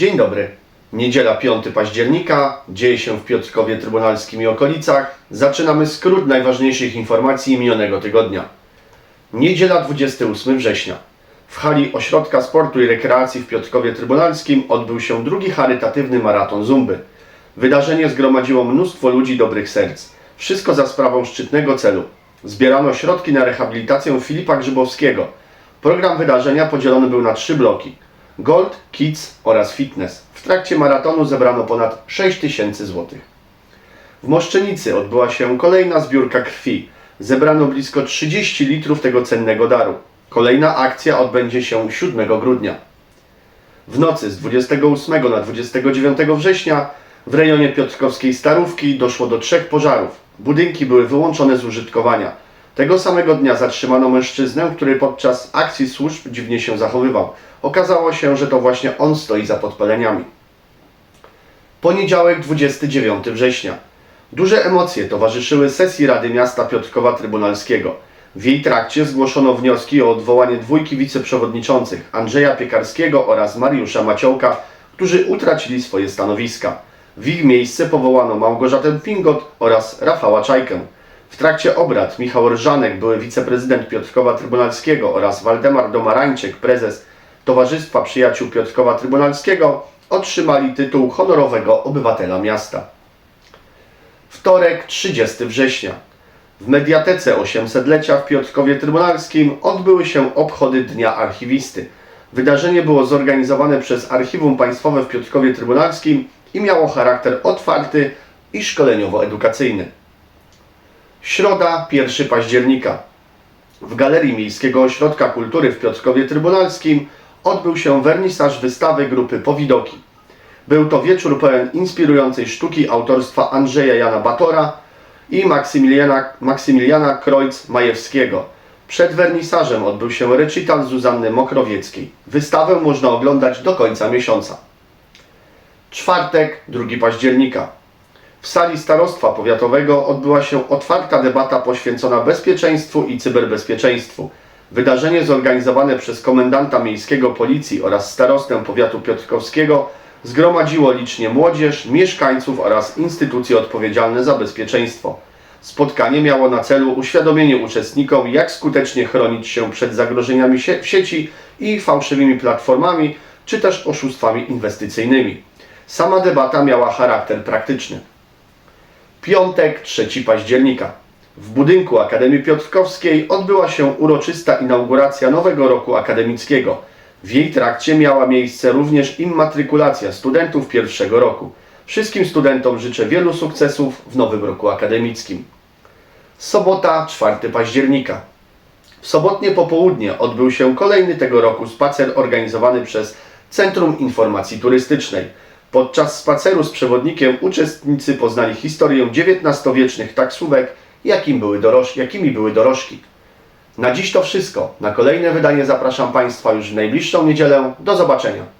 Dzień dobry. Niedziela 5 października, dzieje się w Piotrkowie Trybunalskim i okolicach. Zaczynamy skrót najważniejszych informacji minionego tygodnia. Niedziela 28 września. W hali Ośrodka Sportu i Rekreacji w Piotrkowie Trybunalskim odbył się drugi charytatywny maraton Zumby. Wydarzenie zgromadziło mnóstwo ludzi dobrych serc. Wszystko za sprawą szczytnego celu. Zbierano środki na rehabilitację Filipa Grzybowskiego. Program wydarzenia podzielony był na trzy bloki. Gold, Kids oraz Fitness. W trakcie maratonu zebrano ponad 6 tysięcy złotych. W Moszczenicy odbyła się kolejna zbiórka krwi. Zebrano blisko 30 litrów tego cennego daru. Kolejna akcja odbędzie się 7 grudnia. W nocy z 28 na 29 września w rejonie Piotrkowskiej Starówki doszło do trzech pożarów. Budynki były wyłączone z użytkowania. Tego samego dnia zatrzymano mężczyznę, który podczas akcji służb dziwnie się zachowywał. Okazało się, że to właśnie on stoi za podpaleniami. Poniedziałek 29 września. Duże emocje towarzyszyły sesji Rady Miasta Piotrkowa Trybunalskiego. W jej trakcie zgłoszono wnioski o odwołanie dwójki wiceprzewodniczących Andrzeja Piekarskiego oraz Mariusza Maciołka, którzy utracili swoje stanowiska. W ich miejsce powołano Małgorzatę Pingot oraz Rafała Czajkę. W trakcie obrad Michał Rżanek, były wiceprezydent Piotrkowa Trybunalskiego oraz Waldemar Domarańczyk, prezes Towarzystwa Przyjaciół Piotrkowa Trybunalskiego, otrzymali tytuł honorowego obywatela miasta. Wtorek, 30 września. W Mediatece 800-lecia w Piotrkowie Trybunalskim odbyły się obchody Dnia Archiwisty. Wydarzenie było zorganizowane przez Archiwum Państwowe w Piotrkowie Trybunalskim i miało charakter otwarty i szkoleniowo-edukacyjny. Środa, 1 października. W Galerii Miejskiego Ośrodka Kultury w Piotrkowie Trybunalskim odbył się wernisaż wystawy grupy Powidoki. Był to wieczór pełen inspirującej sztuki autorstwa Andrzeja Jana Batora i Maksymiliana, Maksymiliana Kreutz-Majewskiego. Przed wernisażem odbył się recital Zuzanny Mokrowieckiej. Wystawę można oglądać do końca miesiąca. Czwartek, 2 października. W sali Starostwa Powiatowego odbyła się otwarta debata poświęcona bezpieczeństwu i cyberbezpieczeństwu. Wydarzenie zorganizowane przez komendanta miejskiego policji oraz starostę powiatu piotrkowskiego zgromadziło licznie młodzież, mieszkańców oraz instytucje odpowiedzialne za bezpieczeństwo. Spotkanie miało na celu uświadomienie uczestnikom, jak skutecznie chronić się przed zagrożeniami sie- w sieci i fałszywymi platformami, czy też oszustwami inwestycyjnymi. Sama debata miała charakter praktyczny. Piątek, 3 października. W budynku Akademii Piotrkowskiej odbyła się uroczysta inauguracja nowego roku akademickiego. W jej trakcie miała miejsce również immatrykulacja studentów pierwszego roku. Wszystkim studentom życzę wielu sukcesów w nowym roku akademickim. Sobota, 4 października. W sobotnie popołudnie odbył się kolejny tego roku spacer organizowany przez Centrum Informacji Turystycznej. Podczas spaceru z przewodnikiem uczestnicy poznali historię XIX-wiecznych taksówek, jakim były jakimi były dorożki. Na dziś to wszystko. Na kolejne wydanie zapraszam Państwa już w najbliższą niedzielę. Do zobaczenia.